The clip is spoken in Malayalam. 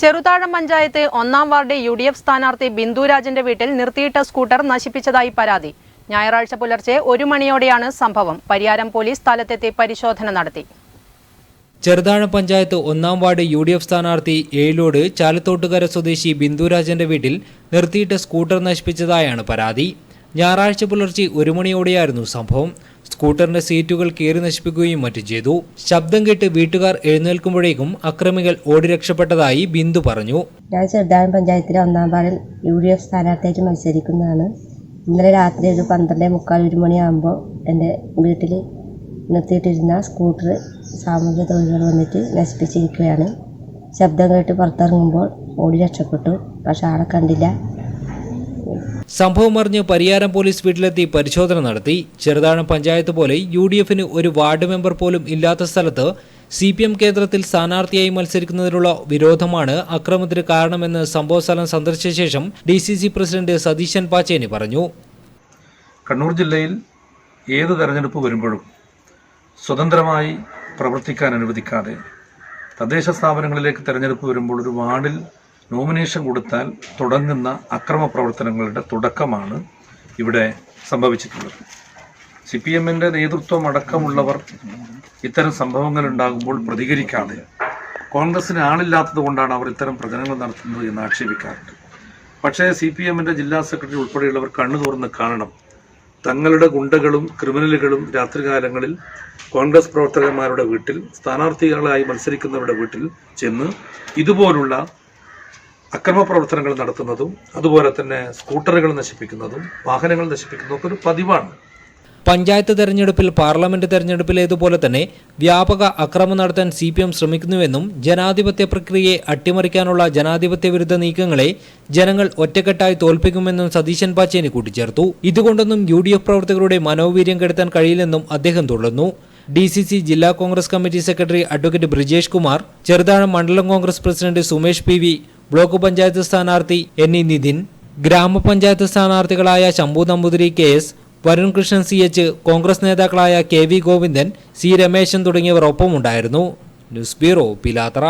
ചെറുതാഴം പഞ്ചായത്ത് ഒന്നാം വാർഡ് യു ഡി എഫ് സ്ഥാനാർത്ഥി ബിന്ദുരാജന്റെ വീട്ടിൽ നിർത്തിയിട്ട സ്കൂട്ടർ നശിപ്പിച്ചതായി പരാതി. ഞായറാഴ്ച പുലർച്ചെ ഒരു മണിയോടെയാണ് സംഭവം. പരിയാരം പോലീസ് സ്ഥലത്തെത്തി പരിശോധന നടത്തി. ചെറുതാഴം പഞ്ചായത്ത് ഒന്നാം വാർഡ് യു ഡി എഫ് സ്ഥാനാർത്ഥി ഏലോട് ചാലത്തോട്ടുകര സ്വദേശി ബിന്ദുരാജന്റെ വീട്ടിൽ നിർത്തിയിട്ട സ്കൂട്ടർ നശിപ്പിച്ചതായാണ് പരാതി. ഞായറാഴ്ച പുലർച്ചെ ഒരു മണിയോടെയായിരുന്നു സംഭവം. സ്കൂട്ടറിന്റെ സീറ്റുകൾ കീറി നശിപ്പിക്കുകയും മറ്റും ചെയ്തു. ശബ്ദം കേട്ട് വീട്ടുകാർ എഴുന്നേൽക്കുമ്പോഴേക്കും അക്രമികൾ ഓടി രക്ഷപ്പെട്ടതായി ബിന്ദു പറഞ്ഞു. ഞാൻ ചെറുതാഴം പഞ്ചായത്തിലെ ഒന്നാം വാർഡിൽ യു ഡി എഫ് സ്ഥാനാർത്ഥിയായിട്ട് മത്സരിക്കുന്നതാണ്. ഇന്നലെ രാത്രി ഒരു പന്ത്രണ്ട് മുക്കാൽ ഒരു മണിയാകുമ്പോൾ എന്റെ വീട്ടിൽ നിർത്തിയിട്ടിരുന്ന സ്കൂട്ടർ സാമൂഹ്യ തൊഴിലുകൾ വന്നിട്ട് നശിപ്പിച്ചിരിക്കുകയാണ്. ശബ്ദം കേട്ട് പുറത്തിറങ്ങുമ്പോൾ ഓടി രക്ഷപ്പെട്ടു. പക്ഷെ ആളെ കണ്ടില്ല. സംഭവം അറിഞ്ഞ് പരിയാരം പോലീസ് വീട്ടിലെത്തി പരിശോധന നടത്തി. ചെറുതാഴം പഞ്ചായത്ത് പോലെ യു ഡി എഫിന് ഒരു വാർഡ് മെമ്പർ പോലും ഇല്ലാത്ത സ്ഥലത്ത് സി പി എം കേന്ദ്രത്തിൽ സ്ഥാനാർത്ഥിയായി മത്സരിക്കുന്നതിനുള്ള വിരോധമാണ് അക്രമത്തിന് കാരണമെന്ന് സംഭവസ്ഥലം സന്ദർശിച്ച ശേഷം D C C president Satheesan Pacheni പറഞ്ഞു. കണ്ണൂർ ജില്ലയിൽ ഏത് തെരഞ്ഞെടുപ്പ് വരുമ്പോഴും സ്വതന്ത്രമായി പ്രവർത്തിക്കാൻ അനുവദിക്കാതെ തദ്ദേശ സ്ഥാപനങ്ങളിലേക്ക് തെരഞ്ഞെടുപ്പ് വരുമ്പോൾ ഒരു വാർഡിൽ നോമിനേഷൻ കൊടുത്താൽ തുടങ്ങുന്ന അക്രമ പ്രവർത്തനങ്ങളുടെ തുടക്കമാണ് ഇവിടെ സംഭവിച്ചിട്ടുള്ളത്. സി പി എമ്മിന്റെ നേതൃത്വം അടക്കമുള്ളവർ ഇത്തരം സംഭവങ്ങൾ ഉണ്ടാകുമ്പോൾ പ്രതികരിക്കാതെ കോൺഗ്രസിന് ആളില്ലാത്തത് കൊണ്ടാണ് അവർ ഇത്തരം പ്രചരണങ്ങൾ നടത്തുന്നത് എന്ന് ആക്ഷേപിക്കാറുണ്ട്. പക്ഷേ സി പി എമ്മിന്റെ ജില്ലാ സെക്രട്ടറി ഉൾപ്പെടെയുള്ളവർ കണ്ണു തുറന്ന് കാണണം. തങ്ങളുടെ ഗുണ്ടകളും ക്രിമിനലുകളും രാത്രികാലങ്ങളിൽ കോൺഗ്രസ് പ്രവർത്തകന്മാരുടെ വീട്ടിൽ സ്ഥാനാർത്ഥികളായി മത്സരിക്കുന്നവരുടെ വീട്ടിൽ ചെന്ന് ഇതുപോലുള്ള അക്രമ പ്രവർത്തനങ്ങൾ നടത്തുന്നതും അതുപോലെ തന്നെ സ്കൂട്ടറുകൾ നശിപ്പിക്കുന്നതും വാഹനങ്ങൾ നശിപ്പിക്കുന്നതും ഒക്കെ ഒരു പതിവാണ്. പഞ്ചായത്ത് തെരഞ്ഞെടുപ്പിൽ പാർലമെന്റ് തെരഞ്ഞെടുപ്പിലേതുപോലെ തന്നെ വ്യാപക അക്രമം നടത്താൻ സി പി എം ശ്രമിക്കുന്നുവെന്നും ജനാധിപത്യ പ്രക്രിയയെ അട്ടിമറിക്കാനുള്ള ജനാധിപത്യ വിരുദ്ധ നീക്കങ്ങളെ ജനങ്ങൾ ഒറ്റക്കെട്ടായി തോൽപ്പിക്കുമെന്നും സതീശൻ പാച്ചേനി കൂട്ടിച്ചേർത്തു. ഇതുകൊണ്ടൊന്നും യു പ്രവർത്തകരുടെ മനോവീര്യം കെടുത്താൻ കഴിയില്ലെന്നും അദ്ദേഹം തുടർന്നു ഡി സി സി ജില്ലാ congress committee secretary advocate Brijesh Kumar Cheruthazham മണ്ഡലം congress president Sumesh P V block panchayat സ്ഥാനാർത്ഥി എൻ ഇ നിതിൻ ഗ്രാമപഞ്ചായത്ത് സ്ഥാനാർത്ഥികളായ Shambhu Namboothiri K S Varun Krishnan C H congress നേതാക്കളായ K V Govindan C Rameshan തുടങ്ങിയവർ ഒപ്പമുണ്ടായിരുന്നു ന്യൂസ് ബ്യൂറോ പിലാത്ര.